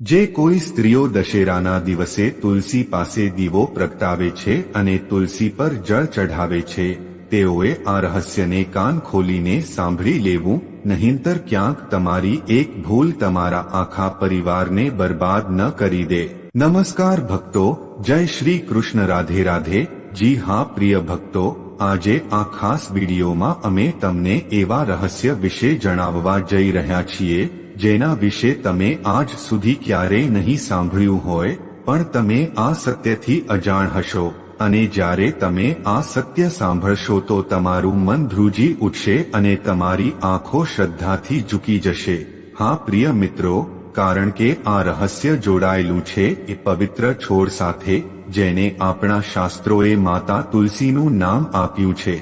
જે કોઈ સ્ત્રીઓ દશેરાના દિવસે તુલસી પાસે દીવો પ્રગટાવે છે અને તુલસી પર જળ ચઢાવે છે, તેઓએ આ રહસ્યને કાન ખોલીને સાંભળી લેવું, નહીંતર ક્યાંક તમારી એક ભૂલ તમારા આખા પરિવારને બરબાદ ન કરી દે. નમસ્કાર ભક્તો, જય શ્રી કૃષ્ણ રાધે રાધે. જી હા, પ્રિય ભક્તો, આજે આ ખાસ વિડીયોમાં અમે તમને એવા રહસ્ય વિશે જણાવવા જઈ રહ્યા છીએ જેના વિશે તમે આજ સુધી ક્યારેય નહીં સાંભળ્યું હોય, પણ તમે આ સત્યથી અજાણ હશો. અને જ્યારે તમે આ સત્ય સાંભળશો તો તમારું મન ધ્રુજી ઉઠશે અને તમારી આંખો શ્રદ્ધાથી ઝૂકી જશે. હા, પ્રિય મિત્રો, કારણ કે આ રહસ્ય જોડાયેલું છે એ પવિત્ર છોડ સાથે, જેને આપણા શાસ્ત્રોએ માતા તુલસીનું નામ આપ્યું છે.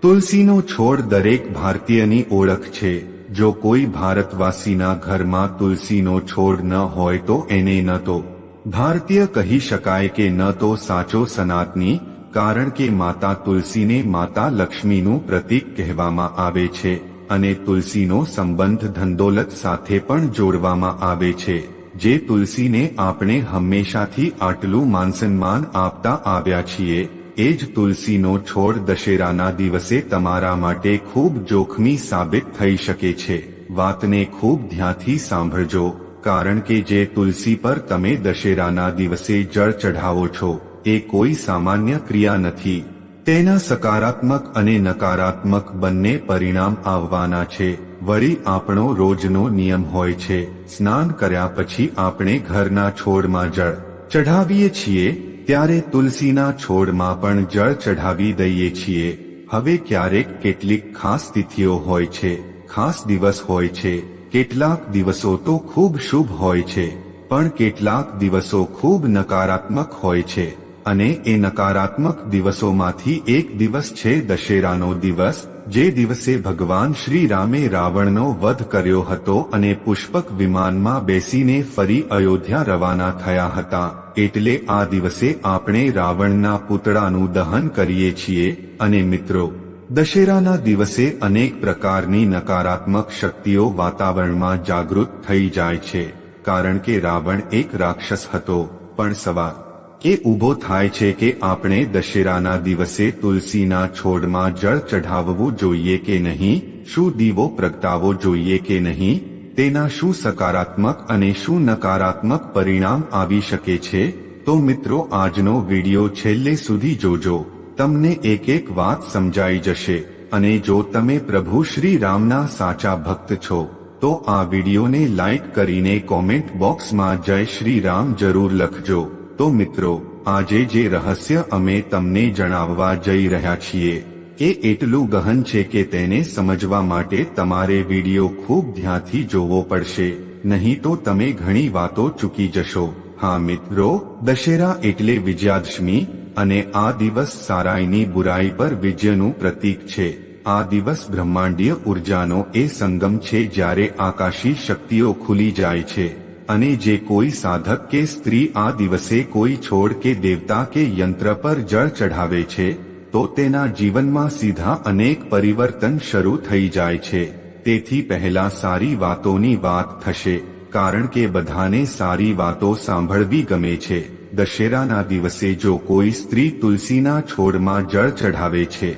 તુલસીનો છોડ દરેક ભારતીયની ઓળખ છે. જો કોઈ ભારતવાસીના ઘરમાં તુલસીનો છોડ ન હોય તો એને ન તો. ભારતીય કહી શકાય કે ન તો સાચો સનાતની, કારણ કે માતા તુલસીને માતા લક્ષ્મીનું પ્રતીક કહેવામાં આવે છે, અને તુલસીનો સંબંધ ધંદોલત સાથે પણ જોડવામાં આવે છે, જે તુલસીને આપણે હંમેશાથી આટલું માનસન્માન આપતા આવ્યા છીએ. એ જ તુલસીનો છોડ દશેરાના દિવસે તમારા માટે ખૂબ જોખમી સાબિત થઈ શકે છે. વાતને ખૂબ ધ્યાનથી સાંભળજો, કારણ કે જે તુલસી પર તમે દશેરાના દિવસે જળ ચઢાવો છો, એ કોઈ સામાન્ય ક્રિયા નથી. તેના સકારાત્મક અને નકારાત્મક બંને પરિણામ આવવાના છે. વળી આપણો રોજનો નિયમ હોય છે, સ્નાન કર્યા પછી આપણે ઘરના છોડમાં જળ ચઢાવીએ છીએ ત્યારે તુલસીના છોડમાં પણ જળ ચઢાવી દઈએ છીએ. હવે ક્યારેક કેટલીક ખાસ તિથિઓ હોય છે, ખાસ દિવસ હોય છે. કેટલાક દિવસો તો ખૂબ શુભ હોય છે, પણ કેટલાક દિવસો ખૂબ નકારાત્મક હોય છે. અને એ નકારાત્મક દિવસોમાંથી એક દિવસ છે દશેરાનો દિવસ, જે દિવસે ભગવાન શ્રી રામે રાવણનો વધ કર્યો હતો અને પુષ્પક વિમાનમાં બેસીને ફરી અયોધ્યા રવાના થયા હતા. એટલે આ દિવસે આપણે રાવણના પૂતળાનું દહન કરીએ છીએ. અને મિત્રો, દશેરાના દિવસે અનેક પ્રકારની નકારાત્મક શક્તિઓ વાતાવરણમાં જાગૃત થઈ જાય છે. કારણ કે રાવણ એક રાક્ષસ હતો. પણ સવાર એ ઊભો થાય છે કે આપણે દશેરાના દિવસે તુલસીના છોડમાં જળ ચઢાવવું જોઈએ કે નહીં? શું દીવો પ્રગટાવવો જોઈએ કે નહીં? તેના શું સકારાત્મક અને શું નકારાત્મક પરિણામ આવી શકે છે? તો મિત્રો, આજનો વિડિયો છેલ્લે સુધી જોજો. તમને એક એક વાત સમજાઈ જશે. અને જો તમે પ્રભુ શ્રી રામના સાચા ભક્ત છો, તો આ વિડીયોને લાઈક કરીને કોમેન્ટ બોક્સમાં જય શ્રી રામ જરૂર લખજો. તો મિત્રો, આજે જે રહસ્ય અમે તમને જણાવવા જઈ રહ્યા છીએ એ એટલું ગહન છે કે તેને સમજવા માટે તમારે વીડિયો ખૂબ ધ્યાનથી જોવો પડશે. નહીં તો તમે ઘણી વાતો ચૂકી જશો. હા મિત્રો, દશેરા એટલે વિજયાદશમી અને આ દિવસ સારાઈની બુરાઈ પર વિજયનું પ્રતીક છે. આ દિવસ બ્રહ્માંડીય ઉર્જાનો એ સંગમ છે જ્યારે આકાશી શક્તિઓ ખુલી જાય છે. અને જે કોઈ સાધક કે સ્ત્રી આ દિવસે કોઈ છોડ કે દેવતા કે યંત્ર પર જળ ચઢાવે છે તો તેના જીવનમાં સીધા અનેક પરિવર્તન શરૂ થઈ જાય છે. તેથી પહેલા સારી વાતોની વાત થશે, કારણ કે બધાને સારી વાતો સાંભળવી ગમે છે. દશેરાના દિવસે જો કોઈ સ્ત્રી તુલસીના છોડમાં જળ ચઢાવે છે,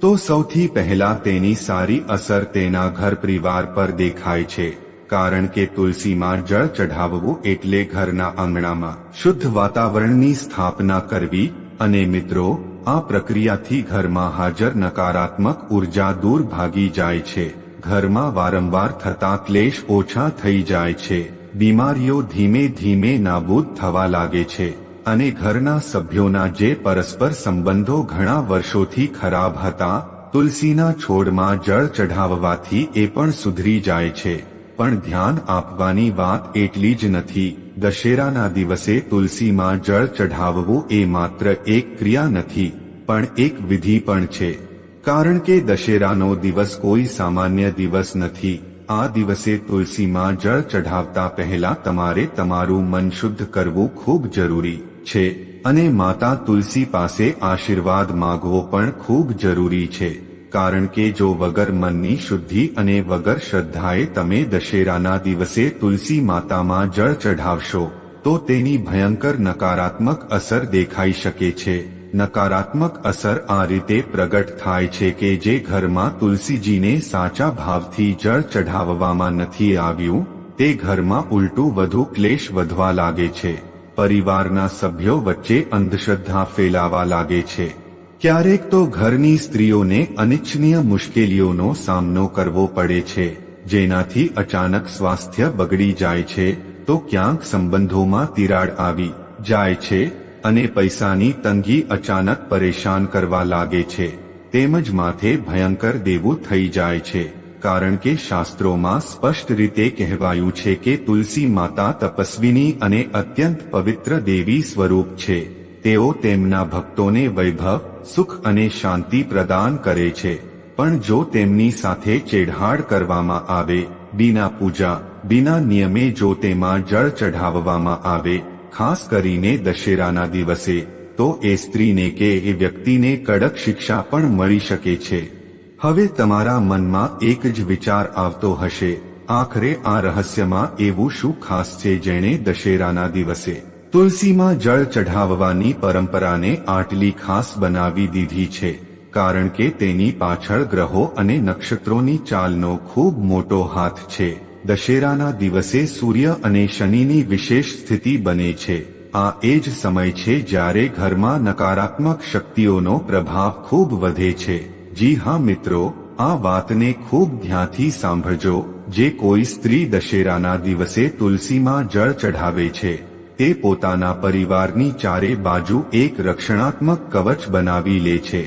તો સૌથી પહેલા તેની સારી અસર તેના ઘર પરિવાર પર દેખાય છે, કારણ કે તુલસીમાં જળ ચઢાવવું એટલે ઘરના આંગણામાં શુદ્ધ વાતાવરણની સ્થાપના કરવી અને મિત્રો આ પ્રક્રિયાથી ઘરમાં હાજર નકારાત્મક ઊર્જા દૂર ભાગી જાય છે. ઘરમાં વારંવાર થતા ક્લેશ ઓછા થઈ જાય છે. બીમારીઓ ધીમે ધીમે નાબૂદ થવા લાગે છે. અને ઘરના સભ્યોના જે પરસ્પર સંબંધો ઘણા વર્ષોથી ખરાબ હતા, તુલસીના છોડમાં જળ ચઢાવવાથી એ પણ સુધરી જાય છે. પણ ધ્યાન આપવાની વાત એટલી જ નથી. દશેરાના દિવસે તુલસીમાં જળ ચઢાવવું એ માત્ર એક ક્રિયા નથી, પણ એક વિધિ પણ છે. કારણ કે દશેરાનો દિવસ કોઈ સામાન્ય દિવસ નથી. આ દિવસે તુલસીમાં જળ ચઢાવતા પહેલા તમારે તમારું મન શુદ્ધ કરવું ખૂબ જરૂરી છે, અને માતા તુલસી પાસે આશીર્વાદ માગવો પણ ખૂબ જરૂરી છે. કારણ કે જો વગર મનની શુદ્ધિ અને વગર શ્રદ્ધાએ તમે દશેરાના દિવસે તુલસી માતામાં જળ ચઢાવશો, તો તેની ભયંકર નકારાત્મક અસર દેખાઈ શકે છે. નકારાત્મક અસર આ રીતે પ્રગટ થાય છે કે જે ઘરમાં તુલસીજીને સાચા ભાવથી જળ ચઢાવવામાં નથી આવ્યું, તે ઘરમાં ઉલટું વધુ ક્લેશ વધવા લાગે છે. પરિવારના સભ્યો વચ્ચે અંધશ્રદ્ધા ફેલાવા લાગે છે. ક્યારેક તો ઘરની સ્ત્રીઓને અનિચ્છનીય મુશ્કેલીઓનો સામનો કરવો પડે છે. જેનાથી અચાનક સ્વાસ્થ્ય બગડી જાય છે, તો ક્યાંક સંબંધોમાં તિરાડ આવી જાય છે અને પૈસાની તંગી અચાનક પરેશાન કરવા લાગે છે. તેમજ માથે ભયંકર દેવું થઈ જાય છે, કારણ કે શાસ્ત્રોમાં સ્પષ્ટ રીતે કહેવાયું છે કે તુલસી માતા તપસ્વીની અને અત્યંત પવિત્ર દેવી સ્વરૂપ છે. તેઓ તેમના ભક્તોને વૈભવ સુખ અને શાંતિ પ્રદાન કરે છે. પણ જો તેમની સાથે ચેડહાડ કરવામાં આવે, બીના પૂજા, બિના નિયમે જો તેમાં જળ ચઢાવવામાં આવે, ખાસ કરીને દશેરાના દિવસે, તો એ સ્ત્રીને કે એ વ્યક્તિને કડક શિક્ષા પણ મળી શકે છે. હવે તમારા મનમાં એક જ વિચાર આવતો હશે, આખરે આ રહસ્યમાં એવું શું ખાસ છે જેણે દશેરાના દિવસે? તુલસીમાં જળ ચઢાવવાની પરંપરાને આટલી ખાસ બનાવી દીધી છે, કારણ કે તેની પાછળ ગ્રહો અને નક્ષત્રોની ચાલનો ખૂબ મોટો હાથ છે. દશેરાના દિવસે સૂર્ય અને શનિની વિશેષ સ્થિતિ બને છે. આ એ જ સમય છે જ્યારે ઘરમાં નકારાત્મક શક્તિઓનો પ્રભાવ ખૂબ વધે છે. જી હા મિત્રો, આ વાતને ખૂબ ધ્યાનથી સાંભળજો, જે કોઈ સ્ત્રી દશેરાના દિવસે તુલસીમાં જળ ચઢાવે છે. તે પોતાના પરિવારની ચારે બાજુ એક રક્ષણાત્મક કવચ બનાવી લે છે.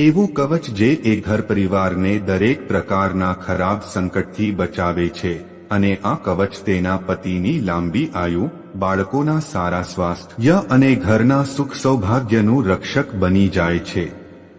એવું કવચ જે એ ઘર પરિવારને દરેક પ્રકારના ખરાબ સંકટથી બચાવે છે અને આ કવચ તેના પતિની લાંબી આયુ, બાળકોના સારા સ્વાસ્થ્ય અને ઘરના સુખ સૌભાગ્યનું રક્ષક બની જાય છે.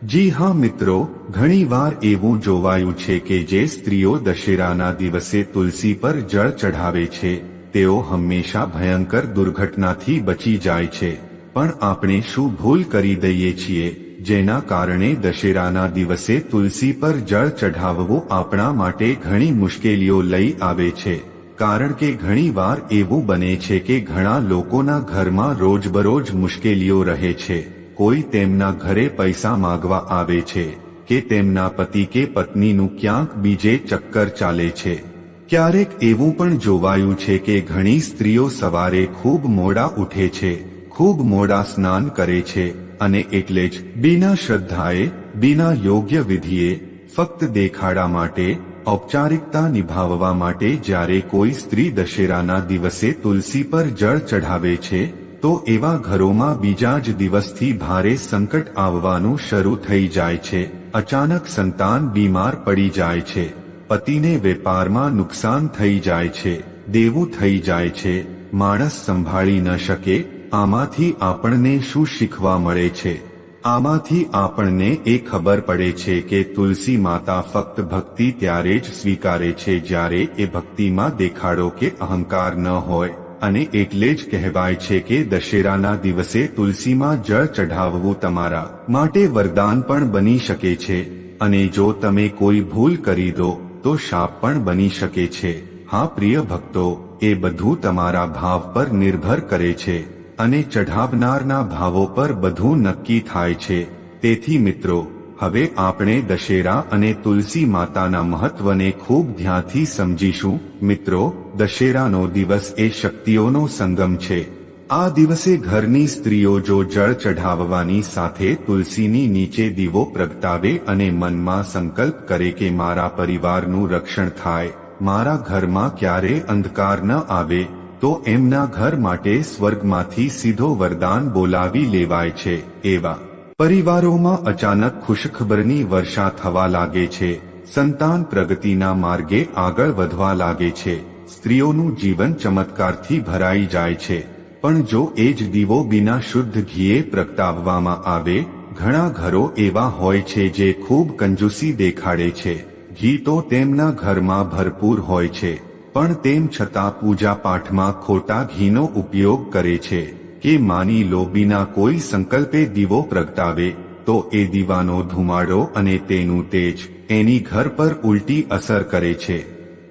જી હા મિત્રો ઘણીવાર એવું જોવાયું છે કે જે સ્ત્રીઓ દશેરાના દિવસે તુલસી પર જળ ચઢાવે છે. તેઓ હંમેશા ભયંકર દુર્ઘટનાથી બચી જાય છે. પણ આપણે શું ભૂલ કરી દઈએ છીએ, જેના કારણે દશેરાના દિવસે તુલસી પર જળ ચઢાવવું આપણા માટે ઘણી મુશ્કેલીઓ લઈ આવે છે. કારણ કે ઘણીવાર એવું બને છે કે ઘણા લોકોના ઘરમાં રોજબરોજ મુશ્કેલીઓ રહે છે. કોઈ તેમના ઘરે પૈસા માગવા આવે છે, કે તેમના પતિ કે પત્નીનું ક્યાંક બીજે ચક્કર ચાલે છે. ક્યારેક એવું પણ જોવાયું છે કે ઘણી સ્ત્રીઓ સવારે ખૂબ મોડા ઉઠે છે, ખૂબ મોડા સ્નાન કરે છે અને એટલે જ બિના શ્રદ્ધાએ, બિના યોગ્ય વિધિએ ફક્ત દેખાડા માટે, ઔપચારિકતા નિભાવવા માટે જ્યારે કોઈ સ્ત્રી દશેરાના દિવસે તુલસી પર જળ ચઢાવે છે, તો એવા ઘરોમાં બીજા જ દિવસથી ભારે સંકટ આવવાનું શરૂ થઈ જાય છે, અચાનક સંતાન બીમાર પડી જાય છે. પતિને વેપારમાં નુકસાન થઈ જાય છે, દેવું થઈ જાય છે, માણસ સંભાળી ન શકે, આમાંથી આપણને શું શીખવા મળે છે? આમાંથી આપણને એ ખબર પડે છે કે તુલસી માતા ફક્ત ભક્તિ ત્યારે જ સ્વીકારે છે જ્યારે એ ભક્તિમાં દેખાડો કે અહંકાર ન હોય, અને એટલે જ કહેવાય છે કે દશેરાના દિવસે તુલસીમાં જળ ચઢાવવું તમારા માટે વરદાન પણ બની શકે છે, અને જો તમે કોઈ ભૂલ કરી દો તો શાપ પણ બની શકે છે. હા, પ્રિય ભક્તો, એ બધું તમારા ભાવ પર નિર્ભર કરે છે અને ચઢાવનારના ભાવો પર બધું નક્કી થાય છે. તેથી મિત્રો, હવે આપણે દશેરા અને તુલસી માતાના મહત્વને ખૂબ ધ્યાનથી સમજીશું. મિત્રો, દશેરાનો દિવસ એ શક્તિઓનો સંગમ છે. આ દિવસે ઘરની સ્ત્રીઓ જો જળ ચઢાવવાની સાથે તુલસીની નીચે દીવો પ્રગટાવે અને મનમાં સંકલ્પ કરે કે મારા પરિવારનું રક્ષણ થાય, મારા ઘરમાં ક્યારે અંધકાર ન આવે, તો એમના ઘર માટે સ્વર્ગમાંથી સીધો વરદાન બોલાવી લેવાય છે, એવા. પરિવારોમાં અચાનક ખુશખબરની વર્ષા થવા લાગે છે, સંતાન પ્રગતિના માર્ગે આગળ વધવા લાગે છે, સ્ત્રીઓનું જીવન ચમત્કારથી ભરાઈ જાય છે. પણ જો એ જ દીવો બિના શુદ્ધ ઘીએ પ્રગટાવવામાં આવે, ઘણા ઘરો એવા હોય છે જે ખૂબ કંજૂસી દેખાડે છે. ઘી તો તેમના ઘરમાં ભરપૂર હોય છે, પણ તેમ છતાં પૂજા પાઠમાં ખોટા ઘીનો ઉપયોગ કરે છે. કે માની લો બિના કોઈ સંકલ્પે દીવો પ્રગટાવે, તો એ દીવાનો ધુમાડો અને તેનું તેજ એની ઘર પર ઉલટી અસર કરે છે.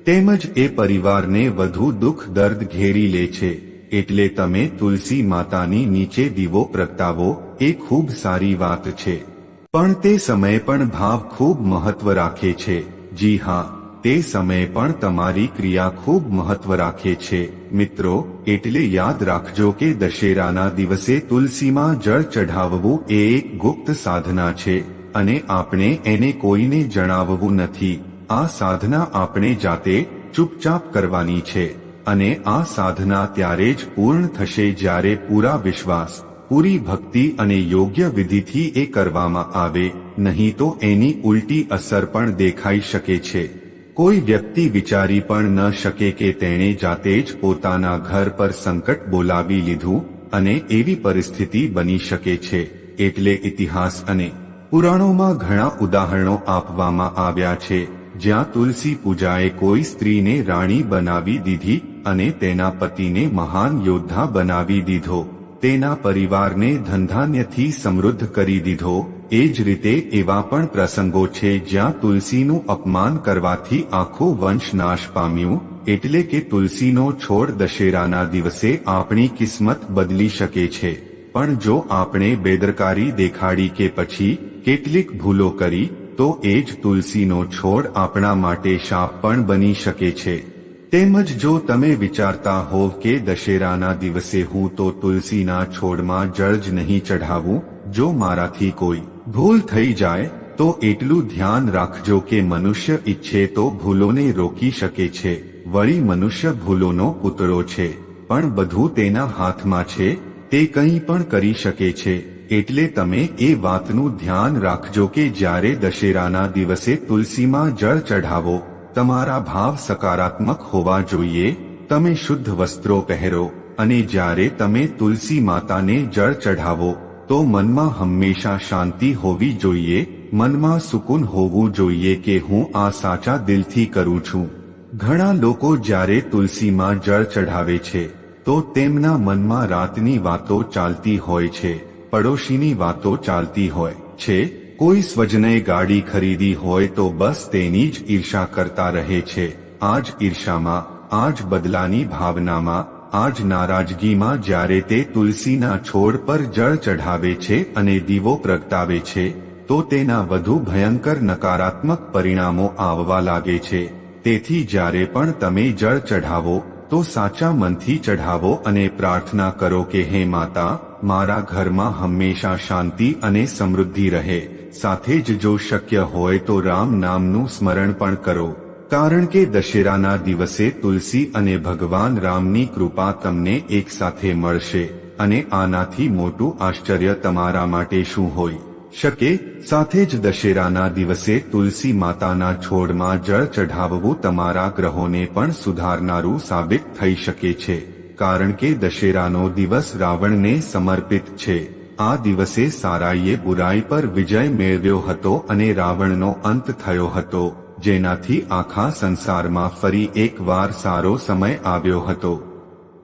તેમજ એ પરિવારને વધુ દુઃખ દર્દ ઘેરી લે છે. એટલે તમે તુલસી માતાની નીચે દીવો પ્રગટાવો, એ ખૂબ સારી વાત છે. પણ તે સમયે પણ ભાવ ખૂબ મહત્વ રાખે છે. જી હા, તે સમયે પણ તમારી ક્રિયા ખૂબ મહત્વ રાખે છે. મિત્રો, એટલે યાદ રાખજો કે દશેરાના દિવસે તુલસીમાં જળ ચઢાવવું એ એક ગુપ્ત સાધના છે અને આપણે એને કોઈને જણાવવું નથી. આ સાધના આપણે જાતે ચૂપચાપ કરવાની છે. અને આ સાધના ત્યારે જ પૂર્ણ થશે જ્યારે પૂરા વિશ્વાસ, પૂરી ભક્તિ અને યોગ્ય વિધિથી એ કરવામાં આવે, નહીં તો એની ઉલટી અસર પણ દેખાઈ શકે છે. કોઈ વ્યક્તિ વિચારી પણ ન શકે કે તેણે જાતે જ પોતાના ઘર પર સંકટ બોલાવી લીધું અને એવી પરિસ્થિતિ બની શકે છે. એટલે ઇતિહાસ અને પુરાણોમાં ઘણા ઉદાહરણો આપવામાં આવ્યા છે. જ્યાં તુલસી પૂજાએ કોઈ સ્ત્રીને રાણી બનાવી દીધી અને તેના પતિને મહાન યોદ્ધા બનાવી દીધો. તેના પરિવારને ધનધાન્યથી સમૃદ્ધ કરી દીધો. એ જ રીતે એવા પણ પ્રસંગો છે જ્યાં તુલસીનું અપમાન કરવાથી આખું વંશ નાશ પામ્યું, એટલે કે તુલસીનો છોડ દશેરાના દિવસે આપણી કિસ્મત બદલી શકે છે. પણ જો આપણે બેદરકારી દેખાડી કે પછી કેટલીક ભૂલો કરી, તો એ જ તુલસીનો છોડ આપણા માટે શાપ પણ બની શકે છે. તેમજ જો તમે વિચારતા હોવ કે દશેરાના દિવસે હું તો તુલસીના છોડમાં જળ જ નહીં ચઢાવું, જો મારાથી કોઈ ભૂલ થઈ જાય, તો એટલું ધ્યાન રાખજો કે મનુષ્ય ઈચ્છે તો ભૂલોને રોકી શકે છે, વળી મનુષ્ય ભૂલોનો કૂતરો છે, પણ બધું તેના હાથમાં છે, તે કંઈ પણ કરી શકે છે, એટલે તમે એ વાતનું ધ્યાન રાખજો કે જ્યારે દશેરાના દિવસે તુલસીમાં જળ ચઢાવો તમારા ભાવ સકારાત્મક હોવા જોઈએ. તમે શુદ્ધ વસ્ત્રો પહેરો અને જ્યારે તમે તુલસી માતાને જળ ચઢાવો, તો મનમાં હંમેશા શાંતિ હોવી જોઈએ. મનમાં સુકૂન હોવું જોઈએ કે હું આ સાચા દિલથી કરું છું. ઘણા લોકો જ્યારે તુલસીમાં જળ ચઢાવે છે, તો તેમના મનમાં રાતની વાતો ચાલતી હોય છે, પડોશીની વાતો ચાલતી હોય છે. કોઈ સ્વજને ગાડી ખરીદી હોય તો બસ તેની જ ઈર્ષા કરતા રહે છે. આ જ ઈર્ષામાં આ જ બદલાની ભાવનામાં આ જ નારાજગીમાં જ્યારે તે તુલસીના છોડ પર જળ ચઢાવે છે અને દીવો પ્રગટાવે છે, તો તેના વધુ ભયંકર નકારાત્મક પરિણામો આવવા લાગે છે. તેથી જ્યારે પણ તમે જળ ચઢાવો, તો સાચા મનથી ચઢાવો અને પ્રાર્થના કરો કે, હે માતા, મારા ઘરમાં હંમેશા શાંતિ અને સમૃદ્ધિ રહે. સાથે જ જો શક્ય હોય તો રામ નામનું સ્મરણ પણ કરો. કારણ કે દશેરાના દિવસે તુલસી અને ભગવાન રામની કૃપા તમને એક સાથે મળશે અને આનાથી મોટું આશ્ચર્ય તમારા માટે શું હોય. શકે, સાથે જ દશેરાના દિવસે તુલસી માતાના છોડમાં જળ ચઢાવવું તમારા ગ્રહોને પણ સુધારનારું સાબિત થઈ શકે છે. કારણ કે દશેરાનો દિવસ રાવણને સમર્પિત છે. આ દિવસે સારાઈએ બુરાઈ પર વિજય મેળવ્યો હતો અને રાવણનો અંત થયો હતો, જેનાથી આખા સંસારમાં ફરી એકવાર સારો સમય આવ્યો હતો.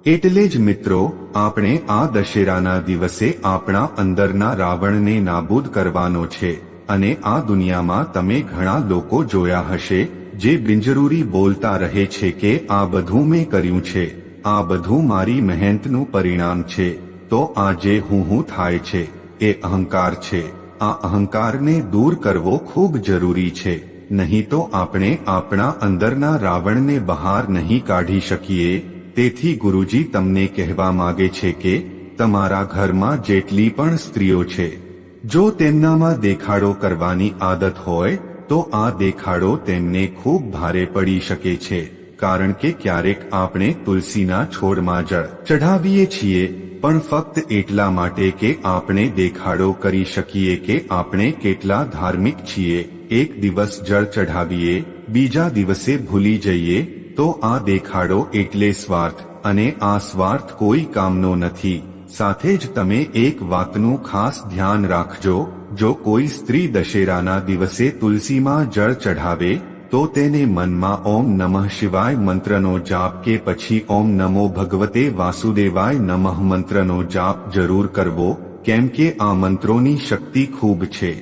એટલે જ મિત્રો, આપણે આ દશેરાના દિવસે આપણા અંદરના રાવણને નાબૂદ કરવાનો છે, અને આ દુનિયામાં તમે ઘણા લોકો જોયા હશે, જે બિનજરૂરી બોલતા રહે છે કે આ બધું મેં કર્યું છે, આ બધું મારી મહેનતનું પરિણામ છે. તો આ જે હું હું થાય છે. એ અહંકાર છે. આ અહંકારને દૂર કરવો ખૂબ જરૂરી છે. નહીં તો આપણે આપણા અંદરના રાવણને બહાર નહીં કાઢી શકીએ. તેથી ગુરુજી તમને કહેવા માગે છે કે, તમારા ઘરમાં જેટલી પણ સ્ત્રીઓ છે, જો તેમનામાં દેખાડો કરવાની આદત હોય, તો આ દેખાડો તેમને ખૂબ ભારે પડી શકે છે. કારણ કે ક્યારેક આપણે તુલસીના છોડમાં જળ ચઢાવીએ છીએ. પણ ફક્ત એટલા માટે કે આપણે દેખાડો કરી શકીએ કે આપણે કેટલા ધાર્મિક છીએ. એક દિવસ જળ ચઢાવીએ, બીજા દિવસે ભૂલી જઈએ, તો આ દેખાડો એટલે સ્વાર્થ, અને આ સ્વાર્થ કોઈ કામનો નથી. સાથે જ તમે એક વાતનું ખાસ ધ્યાન રાખજો, જો કોઈ સ્ત્રી દશેરાના દિવસે તુલસીમાં જળ ચઢાવે તો તેને મનમાં ઓમ નમઃ શિવાય મંત્રનો જાપ કે પછી ઓમ નમો ભગવતે વાસુદેવાય નમઃ મંત્રનો જાપ જરૂર કરવો, કેમ કે આ મંત્રોની શક્તિ ખૂબ છે.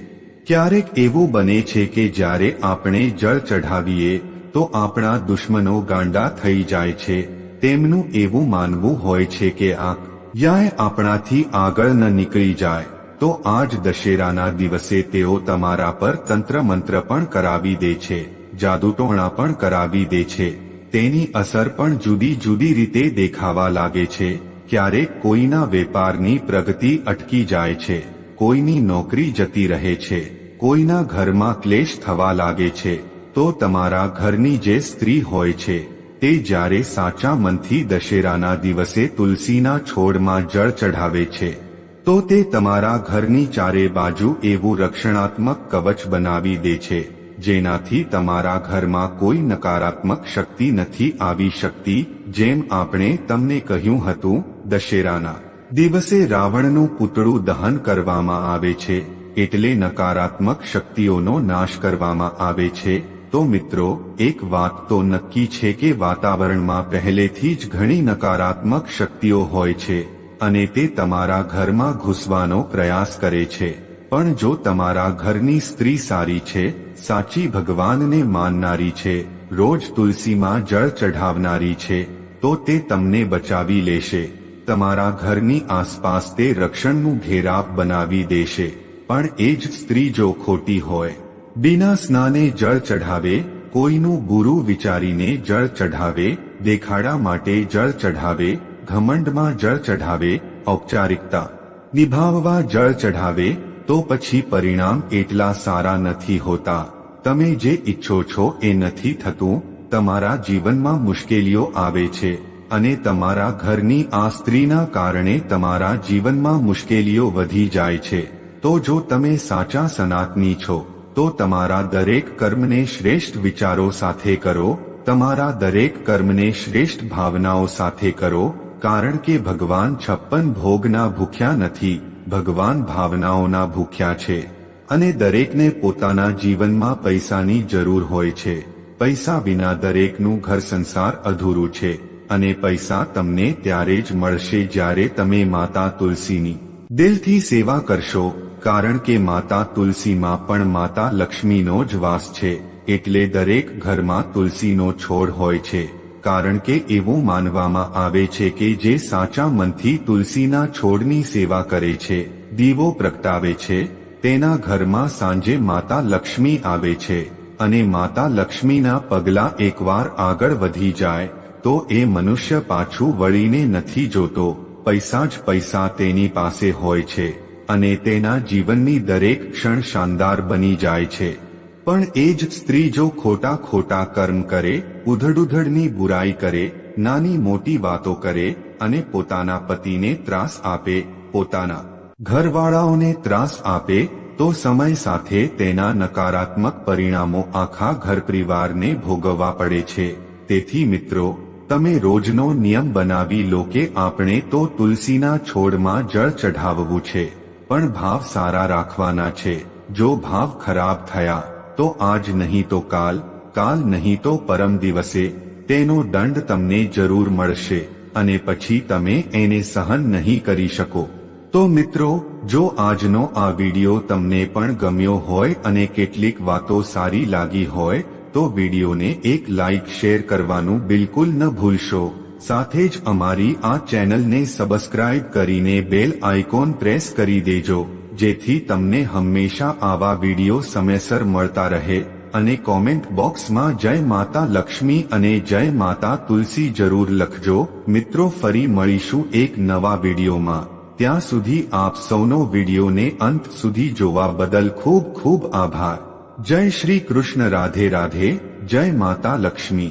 ક્યારેક એવું બને છે કે જ્યારે આપણે જળ ચઢાવીએ, તો આપણા દુશ્મનો ગાંડા થઈ જાય છે. તેમનું એવું માનવું હોય છે કે આ યાય આપણાથી આગળ ન નીકળી જાય, તો આજ દશેરાના દિવસે તેઓ તમારા પર તંત્ર મંત્ર પણ કરાવી દે છે. જાદુટોણા પણ કરાવી દે છે. તેની અસર પણ જુદી જુદી રીતે દેખાવા લાગે છે. ક્યારેક કોઈના વેપારની પ્રગતિ અટકી જાય છે. કોઈની નોકરી જતી રહે છે. કોઈના ઘરમાં ક્લેશ થવા લાગે છે. તો તમારા ઘરની જે સ્ત્રી હોય છે, તે જ્યારે સાચા મનથી દશેરાના દિવસે તુલસીના છોડમાં જળ ચઢાવે છે, તો તે તમારા ઘરની ચારે બાજુ એવું રક્ષણાત્મક કવચ બનાવી દે છે. જેનાથી તમારા ઘરમાં કોઈ નકારાત્મક શક્તિ નથી આવી શકતી, જેમ આપણે તમને કહ્યું હતું, દશેરાના દિવસે રાવણનું પૂતળું દહન કરવામાં આવે છે, એટલે નકારાત્મક શક્તિઓનો નાશ કરવામાં આવે છે. તો મિત્રો, એક વાત તો નક્કી છે કે વાતાવરણમાં પહેલેથી જ ઘણી નકારાત્મક શક્તિઓ હોય છે, અને તે તમારા ઘરમાં ઘૂસવાનો પ્રયાસ કરે છે. પણ જો તમારા ઘરની સ્ત્રી સારી છે સાચી ભગવાનને માનનારી છે, રોજ તુલસીમાં જળ ચઢાવનારી છે, તો તે તમને બચાવી લેશે. તમારા ઘરની આસપાસ તે રક્ષણનું ઘેરાપ બનાવી દેશે, પણ એ જ સ્ત્રી જો ખોટી હોય. બિના સ્નાને જળ ચઢાવે, કોઈનું ગુરુ વિચારીને જળ ચઢાવે, દેખાડા માટે જળ ચઢાવે, ઘમંડમાં જળ ચઢાવે, ઔપચારિકતા. નિભાવવા જળ ચઢાવે તો પછી પરિણામ એટલા સારા નથી હોતા. તમે જે ઈચ્છો છો એ નથી થતું, તમારા જીવનમાં મુશ્કેલીઓ આવે છે, અને તમારા ઘરની આ સ્ત્રીના કારણે તમારા જીવનમાં મુશ્કેલીઓ વધી જાય છે. તો જો તમે સાચા સનાતની છો, તો તમારા દરેક કર્મને શ્રેષ્ઠ વિચારો સાથે કરો, તમારા દરેક કર્મને શ્રેષ્ઠ ભાવનાઓ સાથે કરો, કારણ કે ભગવાન છપ્પન ભોગના ભૂખ્યા નથી. ભગવાન ભાવનાઓના ભૂખ્યા છે અને દરેકને પોતાના જીવનમાં પૈસાની જરૂર હોય છે. પૈસા વિના દરેકનું ઘર સંસાર અધૂરું છે અને પૈસા તમને ત્યારે જ મળશે જ્યારે તમે માતા તુલસીની દિલથી સેવા કરશો, કારણ કે માતા તુલસીમાં પણ માતા લક્ષ્મીનો જ વાસ છે, એટલે દરેક ઘરમાં તુલસીનો છોડ હોય છે. કારણ કે એવું માનવામાં આવે છે કે જે સાચા મનથી તુલસીના છોડની સેવા કરે છે, દીવો પ્રગટાવે છે, તેના ઘરમાં સાંજે માતા લક્ષ્મી આવે છે અને માતા લક્ષ્મીના પગલા એકવાર આગળ વધી જાય, તો એ મનુષ્ય પાછું વળીને નથી જોતો, પૈસા જ પૈસા તેની પાસે હોય છે અને તેના જીવનની દરેક ક્ષણ શાનદાર બની જાય છે. પણ એ જ સ્ત્રી જો ખોટા ખોટા કર્મ કરે, ઉધડુધડની બુરાઈ કરે, નાની મોટી વાતો કરે અને પોતાના પતિને ત્રાસ આપે, પોતાના ઘરવાળાઓને ત્રાસ આપે, તો સમય સાથે તેના નકારાત્મક પરિણામો આખા ઘર પરિવારને ભોગવવા પડે છે. તેથી મિત્રો, તમે રોજનો નિયમ બનાવી લો કે આપણે તો તુલસીના છોડમાં જળ ચઢાવવું છે, પણ ભાવ સારા રાખવાના છે. જો ભાવ ખરાબ થયા તો આજ નહીં તો કાલ કાલ નહીં તો પરમ દિવસે તેનો દંડ તમને જરૂર મળશે અને પછી તમે એને સહન નહીં કરી શકો. તો મિત્રો, જો આજનો આ વિડિયો તમને પણ ગમ્યો હોય અને કેટલીક વાતો સારી લાગી હોય, તો વિડિયોને એક લાઇક શેર કરવાનું બિલકુલ ન ભૂલશો. સાથે જ અમારી આ ચેનલને સબસ્ક્રાઇબ કરીને બેલ આઇકોન પ્રેસ કરી દેજો. જેથી તમને હંમેશા આવા વિડિયો સમયસર મળતા રહે અને કોમેન્ટ બોક્સમાં જય માતા લક્ષ્મી અને જય માતા તુલસી જરૂર લખજો. મિત્રો, ફરી મળીશું એક નવા વિડિયોમાં. ત્યાં સુધી આપ સૌનો વિડીયોને અંત સુધી જોવા બદલ ખૂબ ખૂબ આભાર. જય શ્રી કૃષ્ણ, રાધે રાધે. જય માતા લક્ષ્મી.